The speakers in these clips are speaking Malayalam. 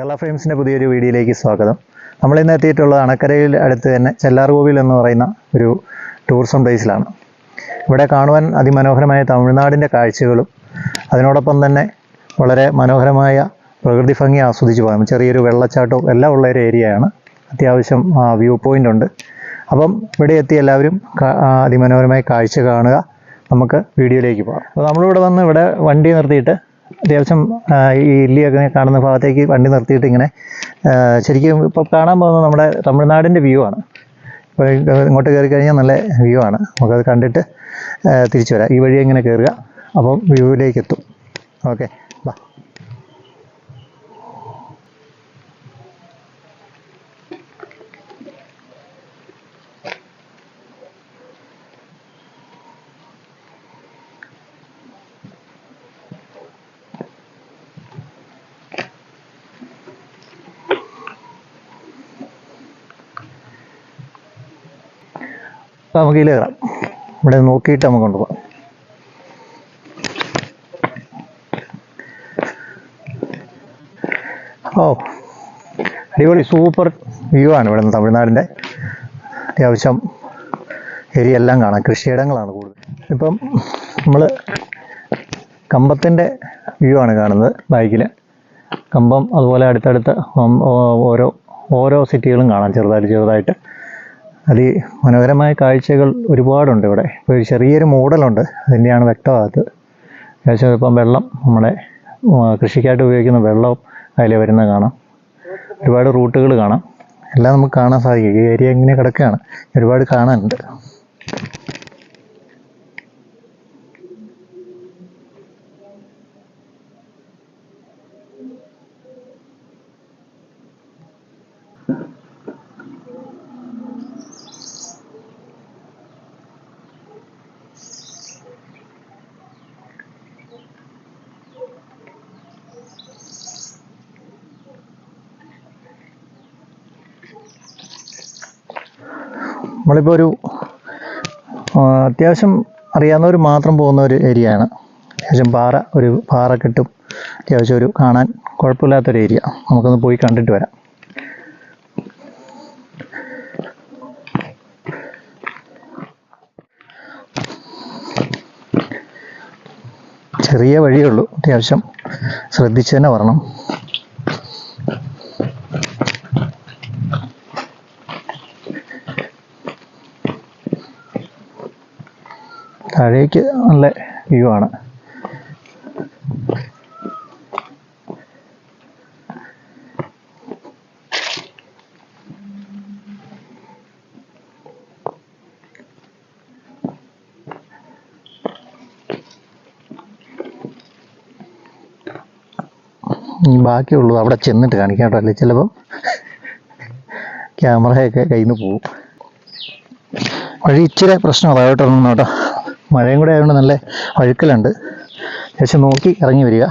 കേരള ഫ്രെയിംസിന്റെ പുതിയൊരു വീഡിയോയിലേക്ക് സ്വാഗതം. നമ്മൾ ഇന്ന് എത്തിയിട്ടുള്ളത് അണക്കരയിൽ അടുത്ത് തന്നെ ചെല്ലാർകോവിൽ എന്ന് പറയുന്ന ഒരു ടൂറിസം പ്ലേസിലാണ്. ഇവിടെ കാണുവാൻ അതിമനോഹരമായ തമിഴ്നാടിന്റെ കാഴ്ചകളും അതിനോടൊപ്പം തന്നെ വളരെ മനോഹരമായ പ്രകൃതി ഭംഗി ആസ്വദിച്ച് പോകാം ചെറിയൊരു വെള്ളച്ചാട്ടവും എല്ലാം ഉള്ള ഒരു ഏരിയയാണ് അത്യാവശ്യം വ്യൂ പോയിന്റ് ഉണ്ട്. അപ്പം ഇവിടെ എത്തി എല്ലാവരും അതിമനോഹരമായ കാഴ്ച കാണുക. നമുക്ക് വീഡിയോയിലേക്ക് പോകാം. അപ്പോൾ നമ്മളിവിടെ വന്ന് ഇവിടെ വണ്ടി നിർത്തിയിട്ട് അത്യാവശ്യം ഈ ഇല്ലിയൊക്കെ കാണുന്ന ഭാഗത്തേക്ക് വണ്ടി നിർത്തിയിട്ട് ഇങ്ങനെ ശരിക്കും ഇപ്പോൾ കാണാൻ പോകുന്നത് നമ്മുടെ തമിഴ്നാടിന്റെ വ്യൂ ആണ്. ഇപ്പോൾ ഇങ്ങോട്ട് കയറി കഴിഞ്ഞാൽ നല്ല വ്യൂ ആണ്. നമുക്കത് കണ്ടിട്ട് തിരിച്ചു വരാം. ഈ വഴി ഇങ്ങനെ കയറുക അപ്പം വ്യൂവിലേക്ക് എത്തും. ഓക്കെ നമുക്ക് ഇതിൽ കയറാം. ഇവിടെ നോക്കിയിട്ട് നമുക്ക് കൊണ്ടുപോകാം ഓ അടിപൊളി സൂപ്പർ വ്യൂ ആണ് ഇവിടെ നിന്ന് തമിഴ്നാടിന്റെ. അത്യാവശ്യം ഏരിയ എല്ലാം കാണാം. കൃഷിയിടങ്ങളാണ് കൂടുതൽ. ഇപ്പം നമ്മൾ കമ്പത്തിന്റെ വ്യൂ ആണ് കാണുന്നത് ബൈക്കിൽ കമ്പം അതുപോലെ അടുത്തടുത്ത് ഓരോ ഓരോ സിറ്റികളും കാണാം. ചെറുതായിട്ട് ചെറുതായിട്ട്. അതി മനോഹരമായ കാഴ്ചകൾ ഒരുപാടുണ്ട് ഇവിടെ. ഇപ്പോൾ ഒരു ചെറിയൊരു മൂടലുണ്ട്. അതിന്റെയാണ് വ്യക്തമാകത്ത് ഏകദേശം ഇപ്പം വെള്ളം നമ്മുടെ കൃഷിക്കായിട്ട് ഉപയോഗിക്കുന്ന വെള്ളം അതിൽ വരുന്നത് കാണാം. ഒരുപാട് റൂട്ടുകൾ കാണാം. എല്ലാം നമുക്ക് കാണാൻ സാധിക്കും. ഈ ഏരിയ ഇങ്ങനെ കിടക്കുകയാണ്. ഒരുപാട് കാണാനുണ്ട്. നമ്മളിപ്പോൾ ഒരു അത്യാവശ്യം അറിയാവുന്നവർ മാത്രം പോകുന്ന ഒരു ഏരിയ ആണ് അത്യാവശ്യം പാറ ഒരു പാറ കിട്ടും അത്യാവശ്യം ഒരു കാണാൻ കുഴപ്പമില്ലാത്തൊരു ഏരിയ. നമുക്കൊന്ന് പോയി കണ്ടിട്ട് വരാം. ചെറിയ വഴിയേ ഉള്ളൂ. അത്യാവശ്യം ശ്രദ്ധിച്ച് തന്നെ വരണം. താഴേക്ക് നല്ല വ്യൂ ആണ്. ഇനി ബാക്കിയുള്ളത് അവിടെ ചെന്നിട്ട് കാണിക്കാം കേട്ടോ അല്ലേ? ചിലപ്പം ക്യാമറയൊക്കെ കയ്യിൽ നിന്ന് പോവും. വഴി ഇച്ചിരി പ്രശ്നം അതായിട്ടൊന്നും കേട്ടോ. മഴയും കൂടെ ആയതുകൊണ്ട് നല്ല വഴുക്കലുണ്ട് ഏകദേശം നോക്കി ഇറങ്ങി വരിക.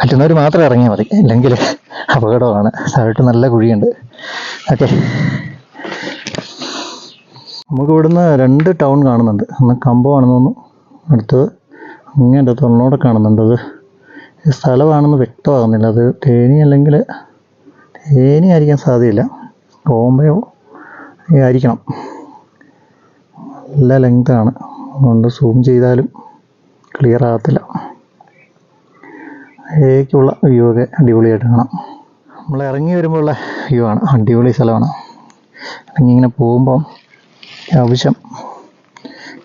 പറ്റുന്നവർ മാത്രം ഇറങ്ങിയാൽ മതി. ഇല്ലെങ്കിൽ അപകടമാണ്. താഴോട്ട് നല്ല കുഴിയുണ്ട്. ഓക്കെ. നമുക്ക് ഇവിടുന്ന് രണ്ട് ടൗൺ കാണുന്നുണ്ട്. ഒന്ന് കമ്പമാണെന്ന് തോന്നുന്നു. അടുത്തത് അങ്ങനെ തൊണ്ണൂടെ കാണുന്നുണ്ട്. അത് സ്ഥലമാണെന്ന് വ്യക്തമാകുന്നില്ല. അത് തേനി അല്ലെങ്കിൽ തേനി ആയിരിക്കാൻ സാധ്യതയില്ല. ബോംബെയോ ആയിരിക്കണം. നല്ല ലെങ്താണ് അതുകൊണ്ട് സൂം ചെയ്താലും ക്ലിയർ ആകത്തില്ല. ഏക്കുള്ള വ്യൂ ഒക്കെ അടിപൊളിയായിട്ട് കാണാം. നമ്മൾ ഇറങ്ങി വരുമ്പോൾ ഉള്ള വ്യൂ ആണ്. അടിപൊളി സ്ഥലമാണ്. ഇറങ്ങി ഇങ്ങനെ പോകുമ്പം ആവശ്യം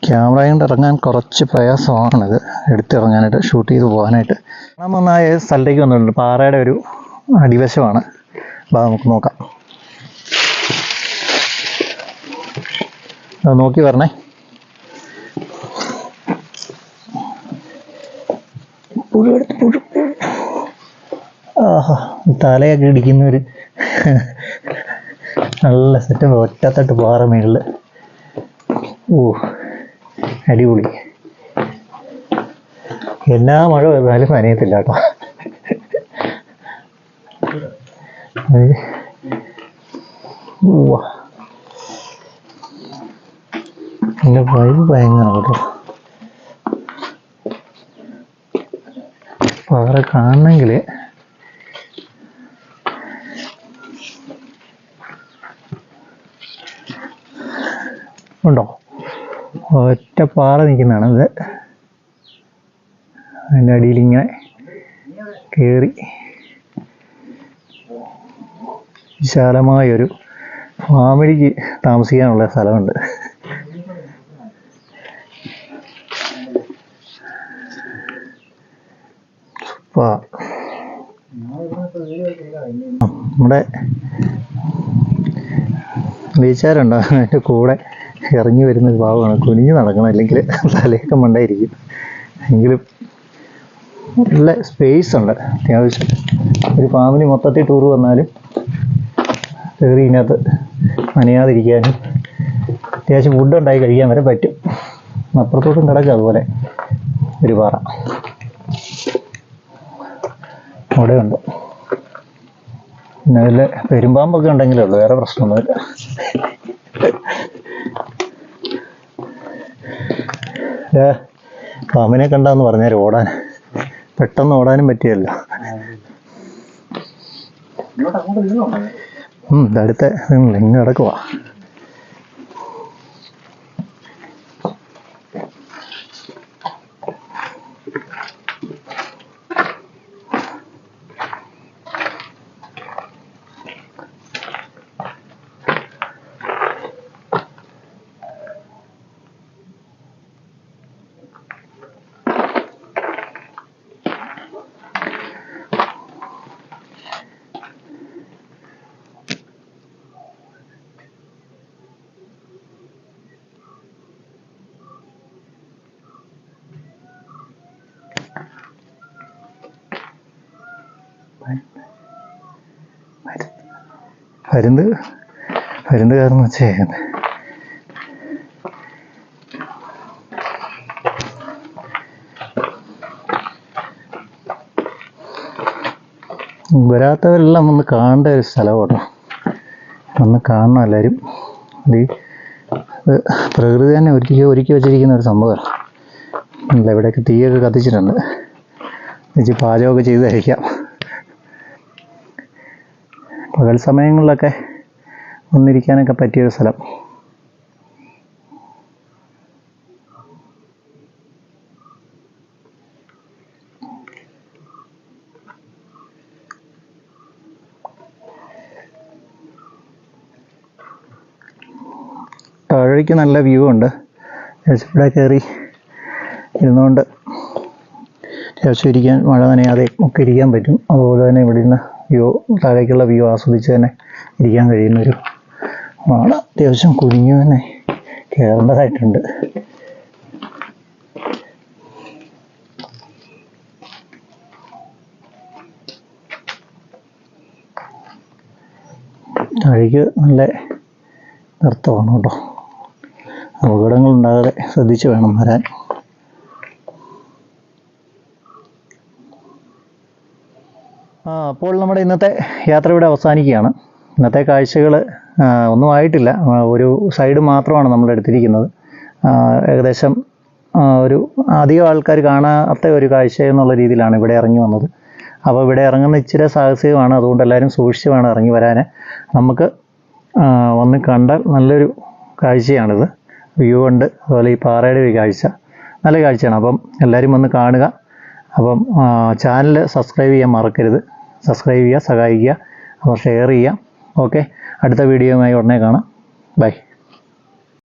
ക്യാമറ കൊണ്ട് ഇറങ്ങാൻ കുറച്ച് പ്രയാസമാണിത്. എടുത്തിറങ്ങാനായിട്ട് ഷൂട്ട് ചെയ്ത് പോകാനായിട്ട്. നമ്മൾ വന്ന ആ സ്ഥലത്തേക്ക് വന്നിട്ടുണ്ട്? പാറയുടെ ഒരു അടിവശമാണ്. അപ്പോൾ നമുക്ക് നോക്കാം. നോക്കി വരണേ. പുഴു എടുത്ത്. ആഹാ തലയൊക്കെ ഇടിക്കുന്ന ഒരു നല്ല സെറ്റപ്പ് ഒറ്റത്തട്ട് പാറ മേളിൽ ഓ അടിപൊളി എല്ലാ മഴ വന്നാലും നനയത്തില്ല കേട്ടോ. എന്റെ വൈബ് ഭയങ്കര കേട്ടോ അപ്പോൾ അവരെ കാണണമെങ്കിൽ ഉണ്ടോ? ഒറ്റ പാറ നിൽക്കുന്നതാണ് ഇത്. അതിന്റെ അടിയിൽ ഇങ്ങനെ കയറി വിശാലമായൊരു ഫാമിലിക്ക് താമസിക്കാനുള്ള സ്ഥലമുണ്ട്. നമ്മുടെ വീച്ചാരുണ്ടോ അതിന്റെ കൂടെ ഇറങ്ങി വരുന്ന ഒരു ഭാവമാണ് കുനിഞ്ഞ് നടക്കണം. അല്ലെങ്കിൽ തലയൊക്കെ മണ്ടായിരിക്കും. എങ്കിലും നല്ല സ്പേസ് ഉണ്ട്. അത്യാവശ്യം ഒരു ഫാമിലി മൊത്തത്തിൽ ടൂർ വന്നാലും കയറി ഇതിനകത്ത് നനയാതിരിക്കാനും അത്യാവശ്യം ഫുഡ് ഉണ്ടായി കഴിക്കാൻ വരെ പറ്റും. അപ്പുറത്തോട്ടും കിടക്കും അതുപോലെ. ഒരു പാറ. അവിടെ ഉണ്ട് പിന്നെ അതിൽ പെരുമ്പാമ്പൊക്കെ ഉണ്ടെങ്കിലേ ഉള്ളൂ വേറെ പ്രശ്നമൊന്നുമില്ല. പാമ്പിനെ കണ്ടാന്ന് പറഞ്ഞാൽ ഓടാൻ. പെട്ടെന്ന് ഓടാനും പറ്റിയല്ല. ഉം ഇതടുത്ത ഇങ്ങ് വരുന്നത്? പരുന്ത് കാരണം വെച്ചേക്കുന്നത് വരാത്തവരെല്ലാം ഒന്ന് കാണേണ്ട ഒരു സ്ഥലമാണ് ഒന്ന് കാണണം എല്ലാവരും ഇത് പ്രകൃതി തന്നെ ഒരുക്കി ഒരുക്കി വെച്ചിരിക്കുന്ന ഒരു സംഭവമാണ്. ഇവിടെയൊക്കെ തീയൊക്കെ കത്തിച്ചിട്ടുണ്ട്. പാചകമൊക്കെ ചെയ്തായിരിക്കാം. പകൽ സമയങ്ങളിലൊക്കെ ഒന്നിരിക്കാനൊക്കെ പറ്റിയൊരു സ്ഥലം. താഴേക്ക് നല്ല വ്യൂ ഉണ്ട്. ഇവിടെ കയറി ഇരുന്നുകൊണ്ട് അത്യാവശ്യം ഇരിക്കാൻ മഴ നനയാതെ ഒക്കെ ഇരിക്കാൻ പറ്റും. അതുപോലെ തന്നെ ഇവിടെ നിന്ന് വ്യൂ താഴേക്കുള്ള വ്യൂ ആസ്വദിച്ച് തന്നെ ഇരിക്കാൻ കഴിയുന്നൊരു ആണ് അത്യാവശ്യം കുനിഞ്ഞു തന്നെ കയറേണ്ടതായിട്ടുണ്ട് താഴേക്ക് നല്ല നൃത്തമാണ് കേട്ടോ. അപകടങ്ങൾ ഉണ്ടാകാതെ ശ്രദ്ധിച്ച് വേണം വരാൻ. ആ അപ്പോൾ നമ്മുടെ ഇന്നത്തെ യാത്ര ഇവിടെ അവസാനിക്കുകയാണ്. ഇന്നത്തെ കാഴ്ചകൾ ഒന്നും ആയിട്ടില്ല. ഒരു സൈഡ് മാത്രമാണ് നമ്മൾ എടുത്തിരിക്കുന്നത്. ഏകദേശം ഒരു അധികം ആൾക്കാർ കാണാത്ത ഒരു കാഴ്ച എന്നുള്ള രീതിയിലാണ് ഇവിടെ ഇറങ്ങി വന്നത്. അപ്പോൾ ഇവിടെ ഇറങ്ങുന്ന ഇച്ചിരി സാഹസികമാണ്. അതുകൊണ്ട് എല്ലാവരും സൂക്ഷിച്ച് വേണം ഇറങ്ങി വരാൻ നമുക്ക് വന്ന് കണ്ടാൽ നല്ലൊരു കാഴ്ചയാണിത്. വ്യൂ ഉണ്ട്. അതുപോലെ ഈ പാറയുടെ ഒരു കാഴ്ച. നല്ല കാഴ്ചയാണ്. അപ്പം എല്ലാവരും വന്ന് കാണുക. അപ്പം ചാനൽ സബ്സ്ക്രൈബ് ചെയ്യാൻ മറക്കരുത്. സബ്സ്ക്രൈബ് ചെയ്യുക സഹായിക്കുക അപ്പോൾ ഷെയർ ചെയ്യുക. ഓക്കെ അടുത്ത വീഡിയോയുമായി ഉടനെ കാണാം. ബൈ